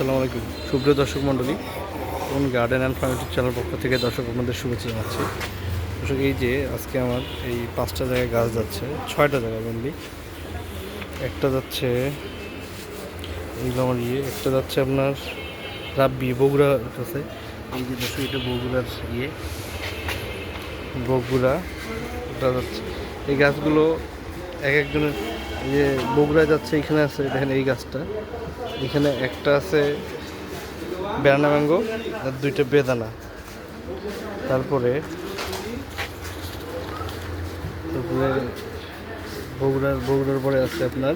আসসালামু আলাইকুম। সুপ্রিয় দর্শক মণ্ডলী এবং garden and farm YouTube channel পক্ষ থেকে দর্শক আপনাদের শুভেচ্ছা জানাচ্ছি। দর্শক, এই যে আজকে আমার এই পাঁচটা জায়গায় গাছ যাচ্ছে, ছয়টা জায়গায় মেনলি একটা যাচ্ছে এইগুলো আমার ইয়ে একটা যাচ্ছে আপনার রাব্বি বগুড়ার কাছে এই যে দর্শক, এটা বগুড়ার ইয়ে। বগুড়া ওটা যাচ্ছে। এই গাছগুলো এক একজনের যে বগুড়া যাচ্ছে, এখানে আছে, দেখেন এই গাছটা। এখানে একটা আছে বেড়ানা ম্যাঙ্গো আর দুইটা বেদানা। তারপরে বগুড়ার বগুড়ার পরে আছে আপনার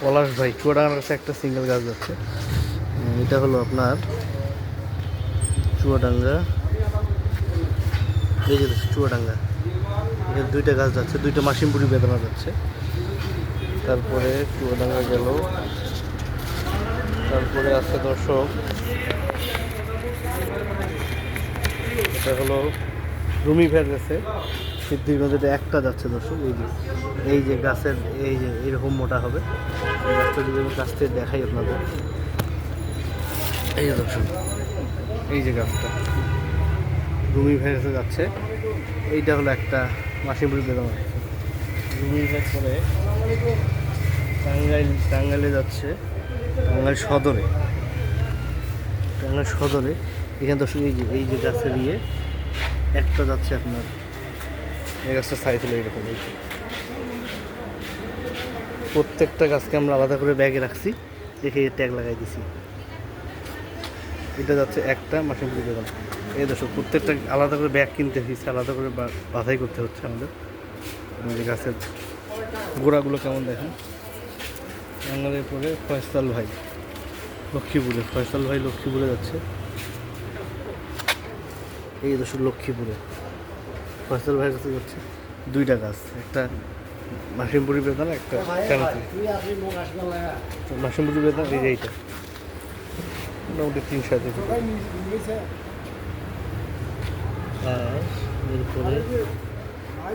পলাশ ভাই, চুয়াডাঙ্গার কাছে একটা সিঙ্গেল গাছ যাচ্ছে। এটা হলো আপনার চুয়াডাঙ্গা। এই যে চুয়াডাঙ্গা। এখানে দুইটা গাছ যাচ্ছে, দুইটা মাসিমপুরি বেদানা যাচ্ছে। তারপরে চুয়াডাঙ্গা গেল। তারপরে আছে দর্শক, এটা হলো রুমি ভ্যার গেছে সিদ্ধির একটা যাচ্ছে দর্শক, এই যে এই যে গাছের, এই যে, এরকম মোটা হবে। গাছটা যদি আমি দেখাই আপনাদের। এই যে দর্শক, এই যে গাছটা। রুমি কাছে যাচ্ছে। এইটা হলো একটা মাসিমপুরি বেদনা রুমি ভ্যার পরে টাঙ্গাইল, টাঙ্গাইলে যাচ্ছে, টাঙ্গাইল সদরে। টাঙ্গাইল সদরে। এখানে দর্শক এই যে এই যে গাছের ইয়ে একটা যাচ্ছে আপনার, এই গাছটা সাইজ হলো এরকম প্রত্যেকটা গাছকে আমরা আলাদা করে ব্যাগে রাখছি দেখে ট্যাগ লাগাই দিছি। এটা যাচ্ছে একটা মাসিম বেতন এই দর্শক, প্রত্যেকটা আলাদা করে ব্যাগ কিনতে হয়েছে, আলাদা করে বা- বাছাই করতে হচ্ছে আমাদের। গাছের গোড়াগুলো কেমন দেখেন? বাঙালির পরে ফয়সাল ভাই লক্ষ্মীপুরে ফয়সাল ভাই লক্ষ্মীপুরে যাচ্ছে। এই দর্শক লক্ষ্মীপুরে ফয়সাল ভাইয়ের কাছে যাচ্ছে দুইটা গাছ, একটা মাসিমপুরি বেদানা, একটা মাসিমপুরি বেদানা, এই যে এইটা। মোটামুটি তিন তিন আর এরপরে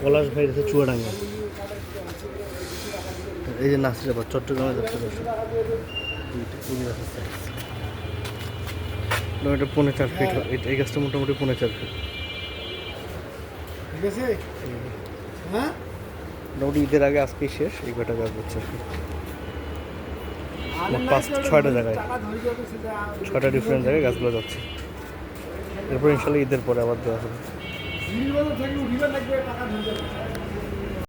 পলাশ ভাই আছে চুয়াডাঙ্গা। এই যে নাসিরাবাদ চট্টগ্রামে যাচ্ছে দর্শক। দুইটা এই যে গাছের size। মোটামুটি পৌনে চার ফিট হয়। এই- গাছটা মোটামুটি পৌনে চার ফিট ঠিক আছে? হ্যাঁ? মোটামুটি ঈদের আগে আজকেই শেষ এই কটা গাছ হচ্ছে আর পাঁচ ছয়টা জায়গায়। ছয়টা ডিফারেন্ট জায়গায় গাছগুলো যাচ্ছে। এরপর ইনশাল্লাহ ঈদের পরে আবার দেওয়া হবে। নির্বাচন থেকে উঠিবে লাগবে টাকা যাবে